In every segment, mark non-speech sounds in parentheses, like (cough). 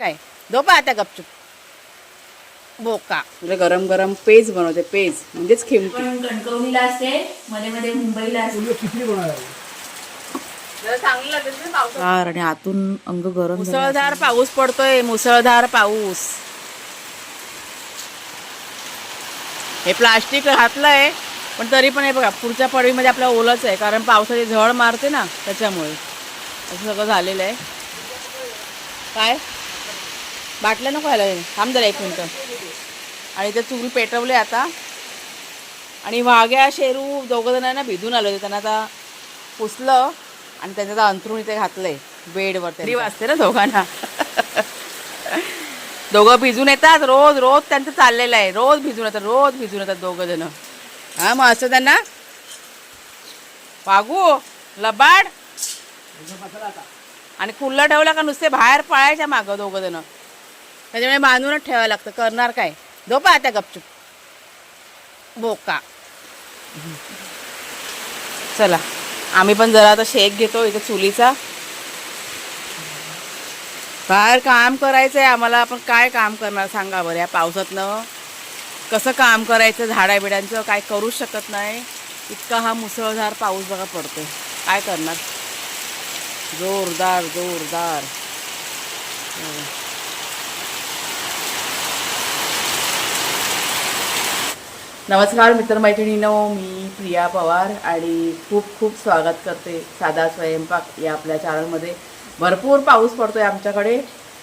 काय? झोपा आता गपचूप. बोका. तुला गरम गरम पेज बनवते पेज. म्हणजेच खिमटी पण कणकवलीला असते मध्ये मध्ये मुंबईला असते आणि आतून अंग गरम मुसळधार पाऊस पडतोय मुसळधार पाऊस. हे प्लास्टिक घातलंय पण तरी पण हे बघा पुढच्या पडवीमध्ये आपल्या ओलच आहे कारण पावसाची झळ मारते ना त्याच्यामुळे. असं सगळं झालेलं आहे. काय? बाटल्या नको व्हायला थांब जरा एक मिनटं. आणि ते चूल पेटवले आता. आणि वाघ्या शेरू दोघं जण आहे ना भिजून आले होते. त्यांना आता पुसलं आणि त्यांचं आता अंथरूण इथे घातलंय. बेडवर तरी वाजते ना दोघांना. (laughs) दोघं भिजून येतात. रोज रोज त्यांचं चाललेलं आहे. रोज भिजून येतात रोज भिजून येतात दोघं जण. हा मग असं त्यांना? वागू लबाड. आणि कुल्ला ठेवला का नुसते बाहेर पळायच्या मागं दोघं जण? त्याच्यामुळे बांधूनच ठेवावं लागतं. करणार काय? झोपा आता गपचूप. बोका. चला. आम्ही पण जरा आता शेक घेतो इथं चुलीचा. बाहेर काम करायचं आहे आम्हाला आपण काय काम करणार सांगा बरं या पावसातनं? कसं काम करायचं झाडाबिड्यांचं काय करूच शकत नाही? इतका हा मुसळधार पाऊस बघा पडतो काय करणार? जोरदार जोरदार. नमस्कार मित्रमैत्रिणीनो मी प्रिया पवार आणि खूप खूप स्वागत करते साधा स्वयंपाक या आपल्या चॅनलमध्ये भरपूर पाऊस पडतोय आमच्याकडे.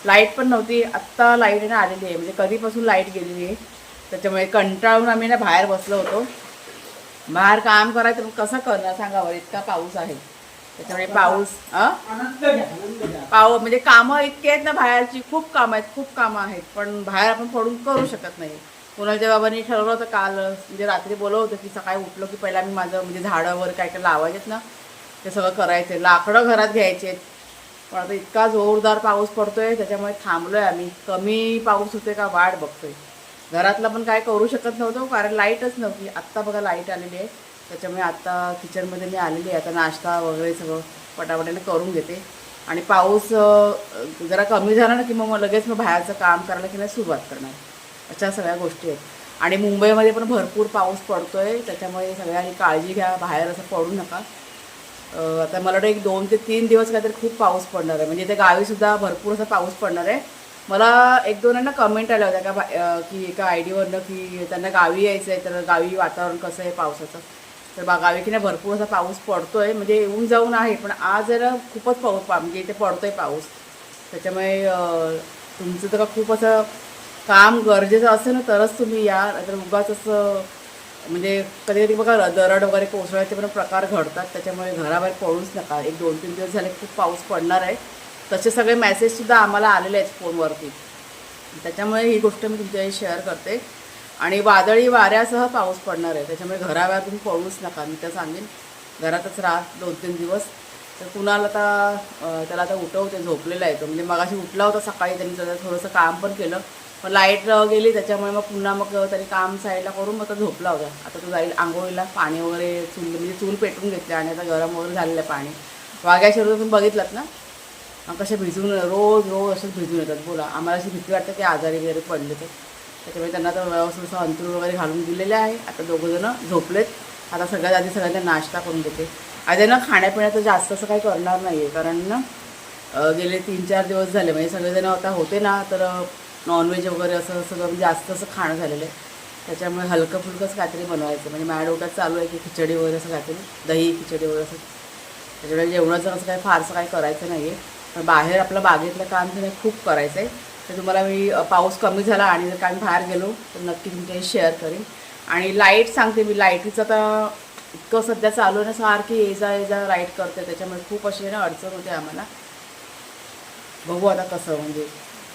लाइट पण नव्हती. आत्ता लाइट ना आलेली आहे. म्हणजे कधीपासून लाइट गेलेली आहे. त्याच्यामुळे कंटाळून आम्ही ना बाहेर बसलो होतो. बाहेर काम करायचं कसं करणार सांगा बरं? इतका पाऊस आहे. त्याच्यामुळे पाऊस? पाव म्हणजे कामं इतकी आहेत ना बाहेरची. खूप कामं आहेत खूप कामं आहेत. पण बाहेर आपण पडून करू शकत नाही. कुणालच्या बाबांनी ठरवलं होतं काल म्हणजे रात्री बोलवलं होतं की सकाळी उठलो की पहिला मी माझं म्हणजे झाडं वगैरे काय काय लावायचेत ना ते सगळं करायचे. लाकडं घरात घ्यायचे. पण आता इतका जोरदार पाऊस पडतोय त्याच्यामुळे थांबलो आहे आम्ही. कमी पाऊस होतोय का वाट बघतोय. घरातलं पण काय करू शकत नव्हतो कारण लाईटच नव्हती. आत्ता बघा लाइट आलेली आहे. त्याच्यामुळे आत्ता किचनमध्ये मी आलेली आहे. आता नाश्ता वगैरे सगळं पटापटाने करून घेते. आणि पाऊस जरा कमी झाला ना की मग लगेच मग बाहेरचं काम करायला की नाही सुरुवात करणार. अशा सगळ्या गोष्टी आहेत. आणि मुंबईमध्ये पण भरपूर पाऊस पडतो आहे त्याच्यामुळे सगळ्यांनी काळजी घ्या बाहेर असं पडू नका. आता मला वाटतं एक दोन ते तीन दिवस काहीतरी खूप पाऊस पडणार आहे. म्हणजे इथे गावीसुद्धा भरपूर असा पाऊस पडणार आहे. मला एक दोन ना कमेंट आल्या होत्या का बा- की एका आय डीवरनं की त्यांना गावी यायचं आहे तर गावी वातावरण कसं आहे पावसाचं? तर बा गावी की नाही भरपूर असा पाऊस पडतो आहे म्हणजे येऊन जाऊन आहे पण आज जरा खूपच पाऊस पा म्हणजे इथे पडतो आहे पाऊस. त्याच्यामुळे तुमचं तर का खूप असं काम गरजेचं असेल ना तरच तुम्ही या. नाहीतर उगाच असं म्हणजे कधी कधी बघा दरड वगैरे कोसळायचे पण प्रकार घडतात. त्याच्यामुळे घराबाहेर पळूच नका. एक दोन तीन दिवस झाले खूप पाऊस पडणार आहे. तसे सगळे मेसेजसुद्धा आम्हाला आलेले आहेत फोनवरती. त्याच्यामुळे ही गोष्ट मी तुमच्याशी शेअर करते. आणि वादळी वाऱ्यासह पाऊस पडणार आहे. त्याच्यामुळे घराबाहेर तुम्ही पळूच नका. मी तर सांगेन घरातच राहा दोन तीन दिवस. तर कुणाला आता त्याला आता उठवते झोपलेला आहे तो. म्हणजे मगाशी उठला होता सकाळी त्यांनी त्याचं थोडंसं काम पण केलं. मग लाइट गेली त्याच्यामुळे मग पुन्हा मग त्यांनी काम साईडला करून मग तो झोपला होता. आता तो जाईल आंघोळीला पाणी वगैरे चूल म्हणजे चूल पेटवून घेतलं आणि आता गरम वगैरे झालेलं आहे पाणी. वाघ्या तुम्ही बघितलात ना? मग कसे भिजून रोज रोज असंच भिजून येतात. बोला आम्हाला अशी भीती वाटते की आजारी वगैरे पडले तर. त्याच्यामुळे त्यांना आता व्यवस्थित असं अंतरूळ वगैरे घालून दिलेले आहे. आता दोघंजणं झोपलेत. आता सगळ्यात आधी सगळ्यांना नाश्ता करून देते. आधी ना खाण्यापिण्याचं जास्त असं काही करणार नाही आहे कारण ना गेले तीन चार दिवस झाले. म्हणजे सगळेजण आता होते ना तर नॉनव्हेज वगैरे असं सगळं म्हणजे जास्त असं खाणं झालेलं आहे. त्याच्यामुळे हलकं फुलकंच काहीतरी बनवायचं. म्हणजे माझ्या डोक्यात चालू आहे की खिचडी वगैरे असं काहीतरी दही खिचडी वगैरे असं. त्याच्यामुळे जेवणाचं असं काही फारसं काही करायचं नाही आहे पण बाहेर आपलं बागेतलं काम तुम्ही खूप करायचं आहे. तर तुम्हाला मी पाऊस कमी झाला आणि जर काही बाहेर गेलो तर नक्की तुमच्याशी शेअर करेन. आणि लाइट सांगते मी लाईटीचं आता इतकं सध्या चालू आहे ना सारखी ये जा ये जा लाइट करते. त्याच्यामुळे खूप अशी ना अडचण होते आम्हाला. बघू आता कसं म्हणजे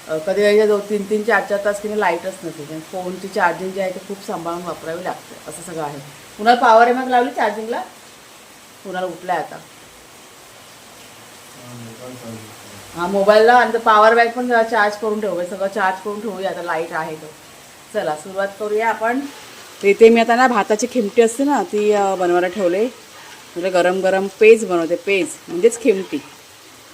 कधी कधी दोन तीन तीन चार चार तास की लाईटच नसते. फोनची चार्जिंग जी आहे ते खूप सांभाळून वापरावी लागते. असं सगळं आहे. कुणाला पॉवर मग लावली चार्जिंगला कुणाला उठलाय आता? हा मोबाईलला आणि पॉवर बँक पण जरा चार्ज करून ठेवूया सगळं चार्ज करून ठेवूया. आता लाइट आहे तो. चला सुरुवात करूया आपण. तर इथे मी आता ना भाताची खिमटी असते ना ती बनवायला ठेवले. म्हणजे गरम गरम पेज बनवते. पेज म्हणजेच खिमटी.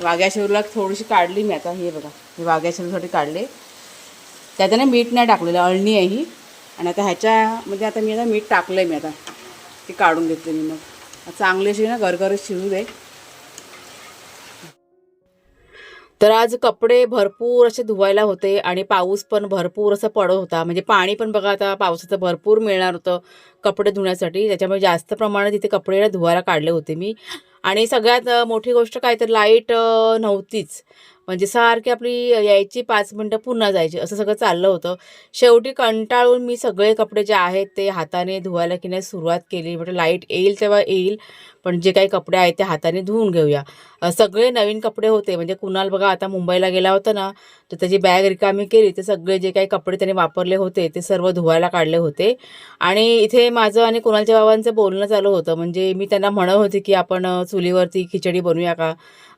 वाघ्याशिवला थोडीशी काढली मी आता हे बघा हे वाघ्या काढले. काढले ना मीठ नाही टाकलेलं अळणी आहे ही. आणि आता ह्याच्यामध्ये आता मी आता मीठ टाकलं आहे मी आता. ती काढून घेतली मी मग. चांगली अशी ना गरगरच शिजू दे. तर आज कपडे भरपूर असे धुवायला होते आणि पाऊस पण भरपूर असं पडत होता. म्हणजे पाणी पण बघा आता पावसाचं भरपूर मिळणार होतं कपडे धुण्यासाठी. त्याच्यामुळे जास्त प्रमाणात तिथे कपडे धुवायला काढले होते मी. आणि सगळ्यात मोठी गोष्ट काय तर लाइट नव्हतीच. म्हणजे सारखी आपली यायची पाच मिनटं पुन्हा जायची असं सगळं चाललं होतं. शेवटी कंटाळून मी सगळे कपडे जे आहेत ते हाताने धुवायला की नाही सुरुवात केली. म्हणजे लाइट येईल तेव्हा येईल पण जे काही कपडे आहेत ते हाताने धुवून घेऊया. सगळे नवीन कपडे होते. म्हणजे कुणाल बघा आता मुंबईला गेला होता ना तर त्याची बॅग रिकामी केली. ते सगळे जे काही कपडे त्याने वापरले होते ते सर्व धुवायला काढले होते. आणि इथे माझं आणि कुणालच्या बाबांचं बोलणं चालू होतं. म्हणजे मी त्यांना म्हणत होते की आपण चुलीवरती खिचडी बनवूया का?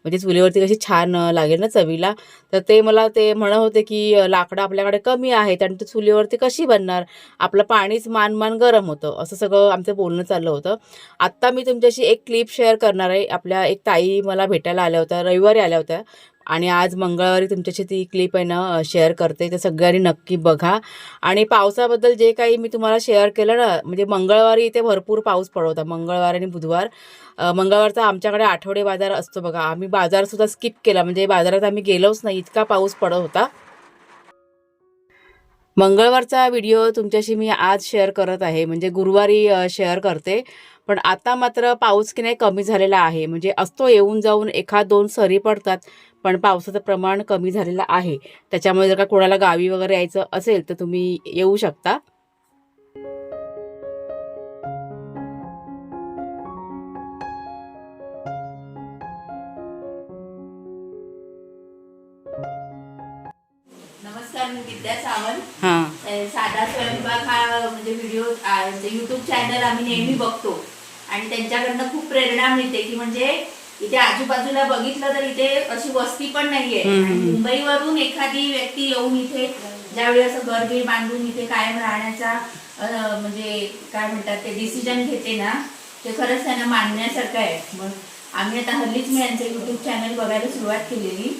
म्हणजे चुलीवरती कशी छान लागेल ना चवीला. तर ते मला ते म्हणत होते की लाकडं आपल्याकडे कमी आहेत आणि ते चुलीवरती कशी बनणार? आपलं पाणीच मान मान गरम होतं. असं सगळं आमचं बोलणं चाललं होतं. आत्ता मी तुमच्याशी एक एक क्लिप शेअर करणार आहे. आपल्या एक ताई मला भेटायला आल्या होत्या रविवारी आल्या होत्या. आणि आज मंगळवारी तुमच्याशी ती क्लिप आहे ना शेअर करते. तर सगळ्यांनी नक्की बघा. आणि पावसाबद्दल जे काही मी तुम्हाला शेअर केलं ना म्हणजे मंगळवारी इथे भरपूर पाऊस पडत होता. मंगळवार आणि बुधवार. मंगळवारचा आमच्याकडे आठवडे बाजार असतो बघा. आम्ही बाजारसुद्धा स्किप केला. म्हणजे बाजारात आम्ही गेलोच नाही. इतका पाऊस पडत होता. मंगळवारचा व्हिडिओ तुमच्याशी मी आज शेअर करत आहे. म्हणजे गुरुवारी शेअर करते. पण आता मात्र पाऊस की नाही कमी झालेला आहे. म्हणजे असतो येऊन जाऊन एखाद दोन सरी पडतात पण पावसाचं प्रमाण कमी झालेलं आहे. त्याच्यामुळे जर का कोणाला गावी वगैरे यायचं असेल तर तुम्ही येऊ शकता. नमस्कार मी विद्या सावंत. हां. अ, साधा स्वयंपाक हा म्हणजे व्हिडिओ युट्यूब चॅनल आम्ही नेहमी बघतो. आणि त्यांच्याकडनं खूप प्रेरणा मिळते की म्हणजे इथे आजूबाजूला बघितलं तर इथे अशी वस्ती पण नाहीये. मुंबईवरून एखादी व्यक्ती येऊन इथे ज्यावेळी असं घर बीर बांधून इथे कायम राहण्याचा म्हणजे काय म्हणतात ते डिसिजन घेते ना ते खरंच त्यांना मानण्यासारखं आहे. मग आम्ही आता हल्लीच मी यांचं युट्यूब चॅनल बघायला सुरुवात केलेली.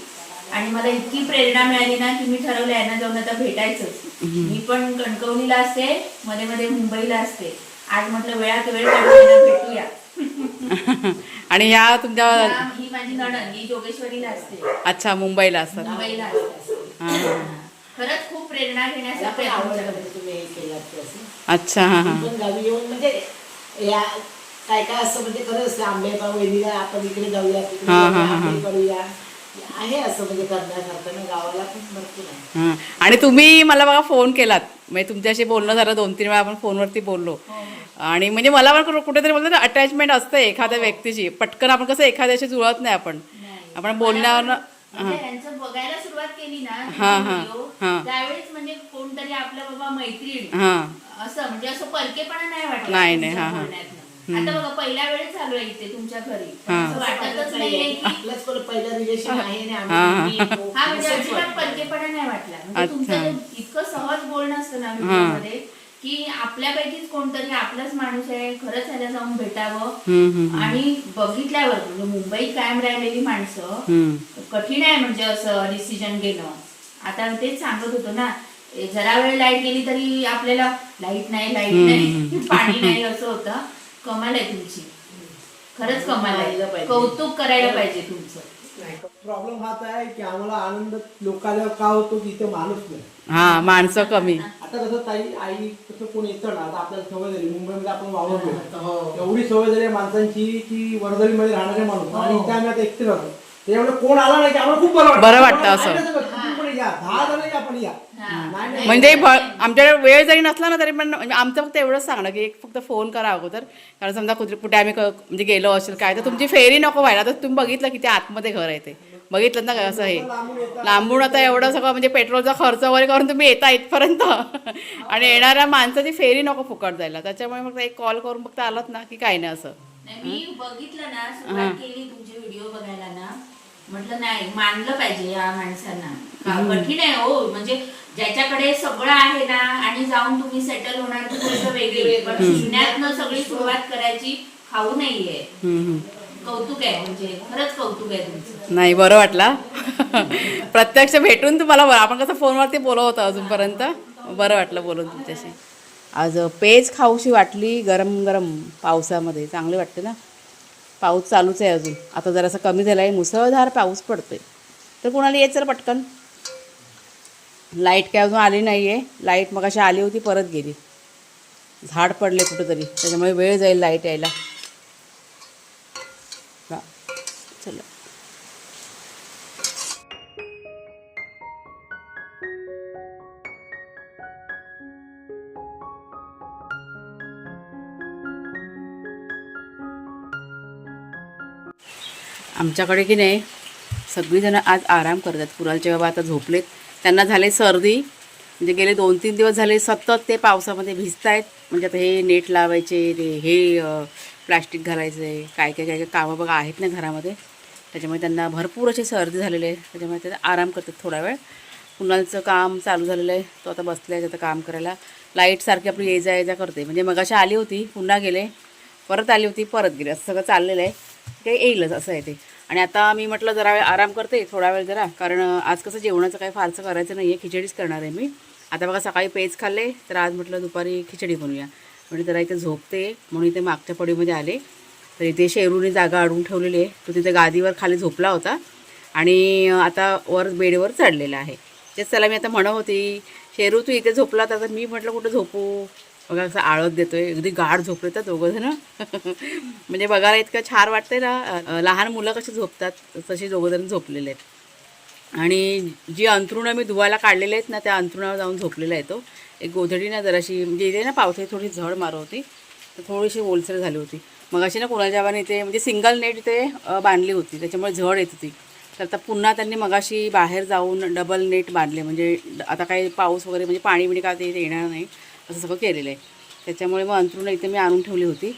आणि मला इतकी प्रेरणा मिळाली ना की मी ठरवलं यांना जाऊन आता भेटायचंच. मी पण कणकवलीला असते मध्ये मध्ये मुंबईला असते. आज म्हटलं वेळात वेळ भेटूया. आणि ह्या तुमच्या या- ही माझी नणन ही जोगेश्वरीला असते. अच्छा मुंबईला असतात. मुंबईला असते. हां हां खरंच खूप प्रेरणा घेण्यासारखं आहे तुमच्याकडे. तुम्ही हे केलात ते असं. अच्छा हां हां. पण गावी येऊन म्हणजे या काय काय असं म्हणजे खरं असतं आंबे बा वहिनीला आपण इकडे जाऊया तिकडे हा, हा, जाऊया, हा, हा. करूया. आहे असं म्हणजे करण्यासारखं ना गावाला खूप भरपूर आहे. हां. आणि तुम्ही मला बघा फोन केलात. म्हणजे तुमच्याशी बोलणं झालं दोन तीन वेळा आपण फोनवरती बोललो. आणि म्हणजे मला पण कुठं- कुठेतरी बोलतो ना अटॅचमेंट असते एखाद्या व्यक्तीची पटकन आपण कसं एखाद्याशी जुळत नाही आपण. आपण बोलण्यावर म्हणजे बघायला सुरुवात केली ना हा, हा, हा. त्यावेळेस म्हणजे कोणतरी आपलं बाबा मैत्रीण हां. असं म्हणजे असं परकेपणा नाही वाटत नाही, नाही, हा, हा. आता बघा पहिल्या वेळेस चालू आहे इथे तुमच्या घरी. हा. असं वाटतच नाहीये की आपलंच पण पहिलं रिलेशन आहे आणि हा. आम्ही म्हणजे अजिबात. परकेपणा नाही वाटला. म्हणजे. तुमचं इतकं सहज बोलणं असतं ना व्हिडिओमध्ये की आपल्यापैकीच कोणतरी आपलाच माणूस आहे खरंच ह्याला जाऊन भेटावं. आणि बघितल्यावर म्हणजे मुंबईत कायम राहिलेली माणसं. कठीण आहे म्हणजे असं डिसिजन घेणं. आता तेच सांगत होतो ना जरा वेळ लाइट गेली तरी आपल्याला लाइट नाही लाइट नाही पाणी नाही असं होतं. कमाल आहे तुमची. खरंच कमाल आहे. पाहिजे. कौतुक करायला पाहिजे तुमचं. प्रॉब्लेम हाच आहे की आम्हाला आनंद लोकांना का होतो की इथे माणूस नाही? हां माणसं कमी. आता कसं ताई आई कसं कोण येतं ना आता आपल्याला सवय झाली. मुंबईमध्ये आपण वावरतो. एवढी सवय झाली आहे माणसांची की वर्दळीमध्ये राहणारे माणूस. आणि इथे आम्ही आता एकटे राहतो. त्याच्यामुळे कोण आला नाही की आम्हाला खूप बरं वाटतं. बरं वाटतं असं. या दहा जण या पण या. नाही, नाही. म्हणजे भ- आमच्याकडे वेळ जरी नसला ना तरी पण म्हणजे आमचं फक्त एवढंच सांगणं की एक फक्त फोन करा अगोदर. कारण समजा कुठे कुठे आम्ही क- म्हणजे गेलो असेल काय तर तुमची फेरी नको व्हायला. तर तुम्ही बघितलं की ते आतमध्ये घर आहे ते. बघितलं ना कसं हे. लांबून आता एवढं सगळं म्हणजे पेट्रोलचा खर्च वगैरे करून तुम्ही येता इथपर्यंत. (laughs) आणि येणाऱ्या माणसाची फेरी नको फुकट जायला. त्याच्यामुळे मग एक कॉल करून फक्त आलात ना की काही नाही असं. नाही, मी बघितलं ना सुरुवात केली तुमचे व्हिडिओ बघायला ना. म्हटलं नाही मानलं पाहिजे या माणसांना. कठीण आहे हो म्हणजे ज्याच्याकडे सगळं आहे ना आणि जाऊन तुम्ही सेटल होणार ती गोष्ट वेगळी. पण शून्यातनं सगळी सुरुवात करायची खाऊ नाहीये. कौतुक आहे म्हणजे खरंच कौतुक आहे तुमचं. नाही बरं वाटला. (laughs) प्रत्यक्ष भेटून तुम्हाला आपण कसं फोनवरती बोलत होतो अजूनपर्यंत. बरं वाटलं बोलून तुमच्याशी. आज पेज खाऊशी वाटली गरम गरम पावसामध्ये. चांगली वाटते ना? पाऊस चालूच आहे अजून. आता जरासा कमी झाला आहे मुसळधार पाऊस पडतोय. तर कुणाला यायचं चल पटकन? लाइट काय अजून आली नाही आहे लाइट मग अशी आली होती परत गेली. झाड पडले कुठंतरी. त्याच्यामुळे वेळ जाईल लाइट यायला. आमच्याकडे की नाही सगळीजणं आज आराम करतात. कुणालचे बाबा आता झोपलेत त्यांना झाले सर्दी म्हणजे गेले दोन तीन दिवस झाले सतत ते पावसामध्ये भिजत आहेत म्हणजे आता हे नेट लावायचे ते हे प्लास्टिक घालायचे काय काय काय काय कामं बघा आहेत ना घरामध्ये. त्याच्यामुळे त्यांना भरपूर असे सर्दी झालेले आहे त्याच्यामुळे ते आराम करतात थोडा वेळ. कुणालचं काम चालू झालेलं आहे तो आता बसले आहे आता काम करायला. लाइट सारखी आपली ये जा ये जा करते. म्हणजे मगाशी आली होती पुन्हा गेले परत आली होती परत गेले. असं सगळं चाललेलं आहे. ते येईलच असं आहे ते. आणि आता मी म्हटलं जरा वेळ आराम करते थोडा वेळ जरा. कारण आज कसं जेवणाचं काही फारसं करायचं नाही आहे खिचडीच करणार आहे मी. आता बघा सकाळी पेज खाल्ले तर आज म्हटलं दुपारी खिचडी बनवूया. म्हणजे जरा इथे झोपते म्हणून इथे मागच्या पडीमध्ये आले. तर इथे शेरूने जागा अडवून ठेवलेली आहे. तो तिथे गादीवर खाली झोपला होता. आणि आता वर बेडवर चढलेला आहे. तेच त्याला मी आता म्हणत होती शेरू तू इथे झोपला तर मी म्हटलं कुठं झोपू? बघा असं आळत देतोय अगदी गाढ झोपले तर दोघं जण. म्हणजे बघायला इतकं छान वाटतंय ना लहान मुलं कशी झोपतात तशी दोघं जण झोपलेले आहेत. आणि जी अंथरुणं मी धुवायला काढलेले आहेत ना त्या अंथरुणावर जाऊन झोपलेला आहे तो. एक गोधडी ना जराशी म्हणजे इथे ना पावसाळी थोडी झड मारव होती तर थोडीशी ओलसर झाली होती. मग अशी ना कोणाच्या बाबाने इथे म्हणजे सिंगल नेट इथे बांधली होती त्याच्यामुळे झड येत होती. तर आता पुन्हा त्यांनी मगाशी बाहेर जाऊन डबल नेट बांधले म्हणजे आता काही पाऊस वगैरे म्हणजे पाणी बिणी का ते येणार नाही. असं सगळं केलेलं आहे. त्याच्यामुळे मग अंथरुणं इथे मी आणून ठेवली होती.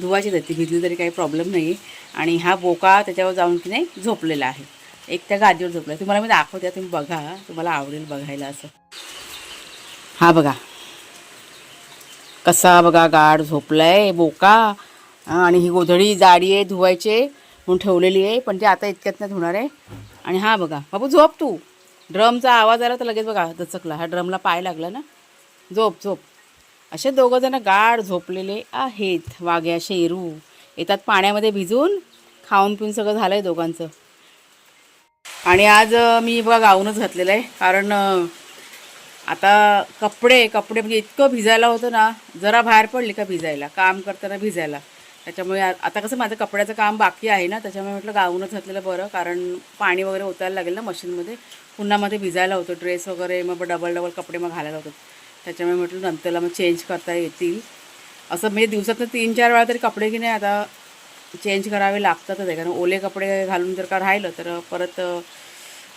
धुवायची जाते भिजली तरी काही प्रॉब्लेम नाही आणि हा बोका त्याच्यावर जाऊन की नाही झोपलेला आहे. एक त्या गादीवर झोपला तुम्हाला मी दाखवते. तुम्ही बघा. तुम्हाला आवडेल बघायला असं. हा बघा. कसा बघा गाढ आहे बोका. आणि ही गोधडी जाडी आहे धुवायचे म्हणून ठेवलेली आहे. पण ते आता इतक्यात नाही धुणार आहे. आणि हा बघा. बाबू झोप तू. ड्रमचा आवाज आला तर लगेच बघा दचकला. हा ड्रमला पाय लागला ना. झोप झोप. असे दोघंजणं गाढ झोपलेले आहेत. वाघ्या शेरू येतात पाण्यामध्ये भिजून खाऊन पिऊन सगळं झालं आहे दोघांचं. आणि आज मी बघा गाऊनच घातलेलं आहे. कारण आता कपडे कपडे म्हणजे इतकं भिजायला होतं ना जरा बाहेर पडले का भिजायला काम करताना भिजायला. त्याच्यामुळे आता कसं माझं कपड्याचं काम बाकी आहे ना त्याच्यामुळे म्हटलं गाऊनच घातलेलं बरं. कारण पाणी वगैरे ओतायला लागेल ना मशीनमध्ये. पुन्हा मध्ये भिजायला होतं. ड्रेस वगैरे मग डबल डबल कपडे मग घालायला होतात त्याच्यामुळे म्हटलं नंतरला मग चेंज करता येतील. असं म्हणजे दिवसातनं तीन चार वेळा तरी कपडे की नाही आता चेंज करावे लागतातच आहे. कारण ओले कपडे घालून जर का राहिलं तर परत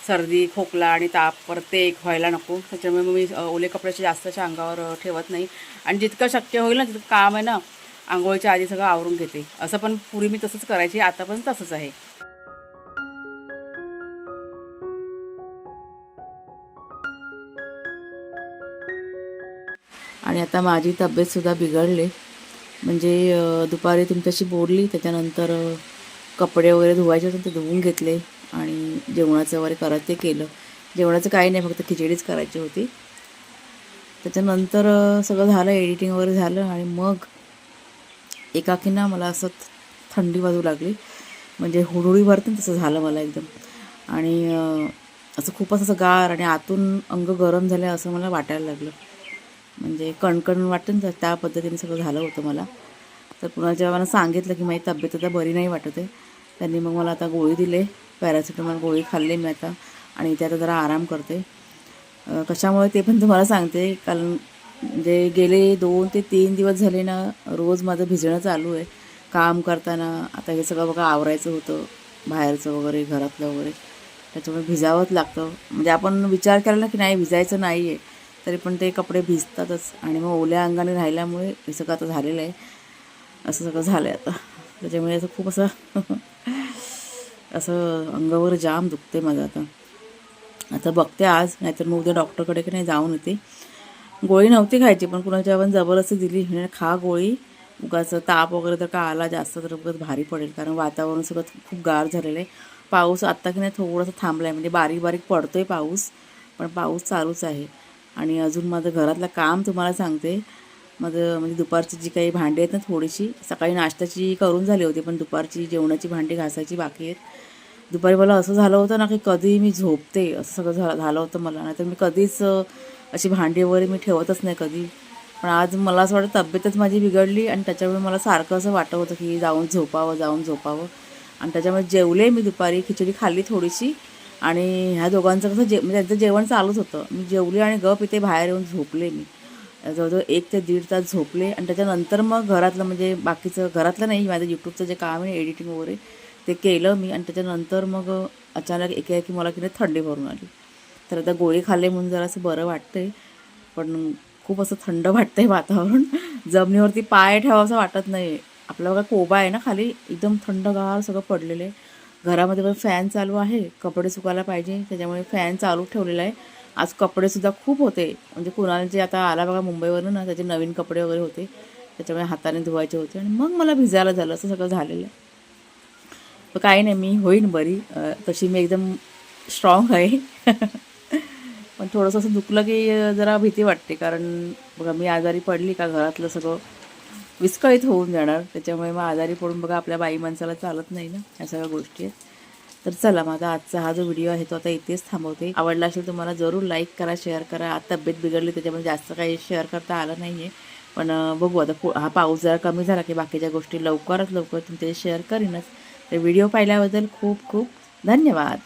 सर्दी खोकला आणि ताप परत ते एक व्हायला नको. त्याच्यामुळे मग मी ओले कपड्याचे जास्त अशा अंगावर ठेवत नाही. आणि जितकं शक्य होईल ना तितकं काम आहे ना आंघोळीच्या आधी सगळं आवरून घेते. असं पण पूर्वी मी तसंच करायची आता पण तसंच आहे. आणि आता माझी तब्येतसुद्धा बिघडली. म्हणजे दुपारी तुमच्याशी बोलली त्याच्यानंतर कपडे वगैरे धुवायचे होते ते धुवून घेतले आणि जेवणाचं वगैरे करत ते केलं. जेवणाचं काही नाही फक्त खिचडीच करायची होती. त्याच्यानंतर सगळं झालं एडिटिंग वगैरे झालं आणि मग एकाकीना मला असं थंडी वाजू लागली. म्हणजे हुडहुडी भरते तसं झालं मला एकदम. आणि असं खूपच असं गार आणि आतून अंग गरम झालं असं मला वाटायला लागलं. म्हणजे कणकण वाटतं ना त्या पद्धतीने सगळं झालं होतं मला. तर पुन्हा जेव्हा मला सांगितलं की माझी तब्येत आता बरी नाही वाटत आहे त्यांनी मग मला आता गोळी दिले पॅरासिटामॉल गोळी खाल्ली मी आता आणि इथे आता जरा आराम करते. कशामुळे ते पण तुम्हाला सांगते कारण म्हणजे गेले दोन ते तीन दिवस झाले ना रोज माझं भिजणं चालू आहे. काम करताना आता हे सगळं बघा आवरायचं होतं बाहेरचं वगैरे घरातलं वगैरे. त्याच्यामुळे भिजावंच लागतं. म्हणजे आपण विचार केला ना की नाही भिजायचं नाही आहे तरी पण ते कपडे भिजतातच. आणि मग ओल्या अंगाने राहिल्यामुळे हे सगळं आता झालेलं आहे. असं सगळं झालं आहे आता. त्याच्यामुळे असं खूप असं (laughs) असं अंगावर जाम दुखते माझं आता. आता बघते आज नाहीतर मग उद्या डॉक्टरकडे की नाही जाऊन येते. गोळी नव्हती खायची पण कुणाच्या आपण जबरदस्ती दिली. म्हणजे खा गोळी. उगाच ताप वगैरे तर का आला जास्त तर उगाच भारी पडेल. कारण वातावरण सगळं खूप गार झालेलं आहे. पाऊस आत्ता की नाही थोडंसं थांबला आहे म्हणजे बारीक बारीक पडतो आहे पाऊस पण पाऊस चालूच आहे. आणि अजून माझं घरातलं काम तुम्हाला सांगते. माझं म्हणजे दुपारची जी काही भांडी आहेत ना थोडीशी सकाळी नाश्त्याची करून झाली होती पण दुपारची जेवणाची भांडी घासायची बाकी आहेत. दुपारी मला असं झालं होतं ना की कधी मी झोपते असं सगळं झा झालं होतं मला. नाहीतर मी कधीच अशी भांडी वगैरे मी ठेवतच नाही कधी. पण आज मला असं वाटतं तब्येतच माझी बिघडली आणि त्याच्यामुळे मला सारखं असं वाटत होतं की जाऊन झोपावं जाऊन झोपावं. आणि त्याच्यामुळे जेवले मी दुपारी खिचडी खाल्ली थोडीशी. आणि ह्या दोघांचं कसं जे म्हणजे त्यांचं जेवण चालूच होतं. मी जेवली आणि गप इथे बाहेर येऊन झोपले मी. जवळजवळ एक ते दीड तास झोपले आणि त्याच्यानंतर मग घरातलं म्हणजे बाकीचं घरातलं नाही माझं यूट्यूबचं जे काम आहे एडिटिंग वगैरे ते केलं मी आणि त्याच्यानंतर मग अचानक एकेकी मला की नाही थंडी भरून आली. तर आता गोळी खाल्ले म्हणून जरा असं बरं वाटतंय. पण खूप असं थंड वाटतंय वातावरण. जमिनीवरती पाय ठेवावं वाटत नाही आपला बघा कोबा आहे ना खाली एकदम थंडगार सगळं पडलेलं आहे. घरामध्ये पण फॅन चालू आहे. कपडे सुकायला पाहिजे. त्याच्यामुळे फॅन चालू ठेवलेला आहे. आज कपडेसुद्धा खूप होते. म्हणजे कुणालचे आता आला बघा मुंबईवरून ना त्याचे नवीन कपडे वगैरे होते. त्याच्यामुळे हाताने धुवायचे होते. आणि मग मला भिजायला झालं. असं सगळं झालेलं आहे. पण काही नाही मी होईन बरी. तशी मी एकदम स्ट्रॉंग आहे. (laughs) पण थोडंसं असं दुखलं की जरा भीती वाटते. कारण बघा मी आजारी पडली का घरातलं सगळं. विस्कळीत होऊन जाणार. त्याच्यामुळे मग आजारी पडून बघा आपल्या बाई माणसाला चालत नाही ना या सगळ्या गोष्टी आहेत. तर चला माझा आजचा हा जो व्हिडिओ आहे तो आता इथेच थांबवते. आवडला असेल तुम्हाला जरूर लाईक करा शेअर करा. आज तब्येत बिघडली त्याच्यामुळे जास्त काही शेअर करता आलं नाही आहे पण बघू आता पु- हा पाऊस जरा कमी झाला की बाकीच्या गोष्टी लवकरात लवकर तुमच्या शेअर करीनच. तर व्हिडिओ पाहिल्याबद्दल खूप खूप धन्यवाद.